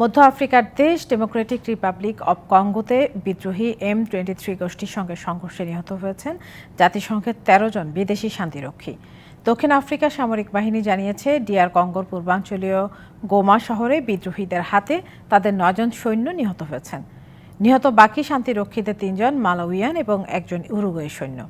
মধ্য আফ্রিকার দেশ ডেমোক্রেটিক রিপাবলিক অব কঙ্গোতে বিদ্রোহী এম টোয়েন্টি থ্রি গোষ্ঠীর সঙ্গে সংঘর্ষে নিহত হয়েছেন জাতিসংঘের তেরো জন বিদেশি শান্তিরক্ষী। দক্ষিণ আফ্রিকা সামরিক বাহিনী জানিয়েছে ডিআর কঙ্গোর পূর্বাঞ্চলীয় গোমা শহরে বিদ্রোহীদের হাতে তাদের নজন সৈন্য নিহত হয়েছেন। নিহত বাকি শান্তিরক্ষীদের তিনজন মালাউইয়ান এবং একজন উরুগুয়ে সৈন্য।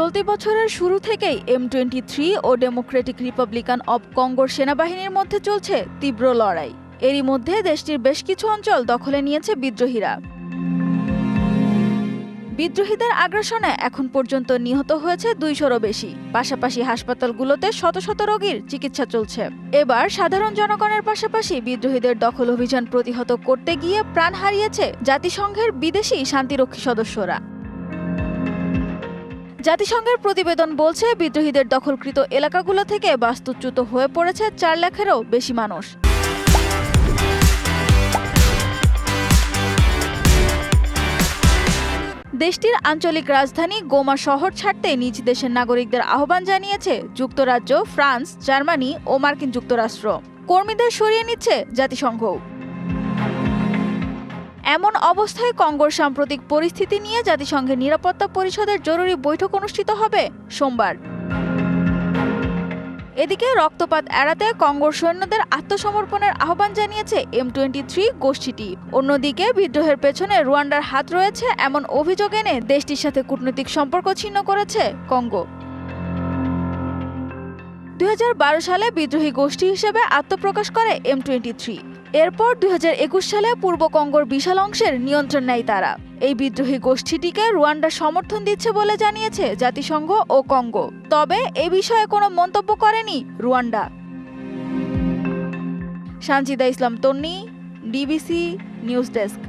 চলতি বছরের শুরু থেকেই এম টোয়েন্টি থ্রি ও ডেমোক্রেটিক রিপাবলিকান অব কঙ্গোর সেনাবাহিনীর মধ্যে চলছে তীব্র লড়াই। এরই মধ্যে দেশটির বেশ কিছু অঞ্চল দখলে নিয়েছে বিদ্রোহীরা। বিদ্রোহীদের আগ্রাসনে এখন পর্যন্ত নিহত হয়েছে দুইশোরও বেশি। পাশাপাশি হাসপাতালগুলোতে শত শত রোগীর চিকিৎসা চলছে। এবার সাধারণ জনগণের পাশাপাশি বিদ্রোহীদের দখল অভিযান প্রতিহত করতে গিয়ে প্রাণ হারিয়েছে জাতিসংঘের বিদেশি শান্তিরক্ষী সদস্যরা। জাতিসংঘের প্রতিবেদন বলছে, বিদ্রোহীদের দখলকৃত এলাকাগুলো থেকে বাস্তুচ্যুত হয়ে পড়েছে চার লাখেরও বেশি মানুষ। দেশটির আঞ্চলিক রাজধানী গোমা শহর ছাড়তে নিজ দেশের নাগরিকদের আহ্বান জানিয়েছে যুক্তরাজ্য, ফ্রান্স, জার্মানি ও মার্কিন যুক্তরাষ্ট্র। কর্মীদের সরিয়ে নিচ্ছে জাতিসংঘ এমন অবস্থায় কঙ্গোর সাম্প্রতিক পরিস্থিতি নিয়ে জাতিসংঘের নিরাপত্তা পরিষদের জরুরি বৈঠক অনুষ্ঠিত হবে সোমবার। এদিকে রক্তপাত এড়াতে কঙ্গোর সৈন্যদের আত্মসমর্পণের আহ্বান জানিয়েছে এম টোয়েন্টি থ্রি গোষ্ঠীটি। অন্যদিকে বিদ্রোহের পেছনে রুয়ান্ডার হাত রয়েছে এমন অভিযোগ এনে দেশটির সাথে কূটনৈতিক সম্পর্ক ছিন্ন করেছে কঙ্গো। দুই সালে বিদ্রোহী গোষ্ঠী হিসেবে আত্মপ্রকাশ করে এম থ্রি। এরপর দুই সালে পূর্ব কঙ্গোর বিশাল অংশের নিয়ন্ত্রণ নেয় তারা। এই বিদ্রোহী গোষ্ঠীটিকে রুয়ান্ডা সমর্থন দিচ্ছে বলে জানিয়েছে জাতিসংঘ ও কঙ্গো। তবে এ বিষয়ে কোনো মন্তব্য করেনি Rwanda. Sanjida Islam Tonni, DBC news desk.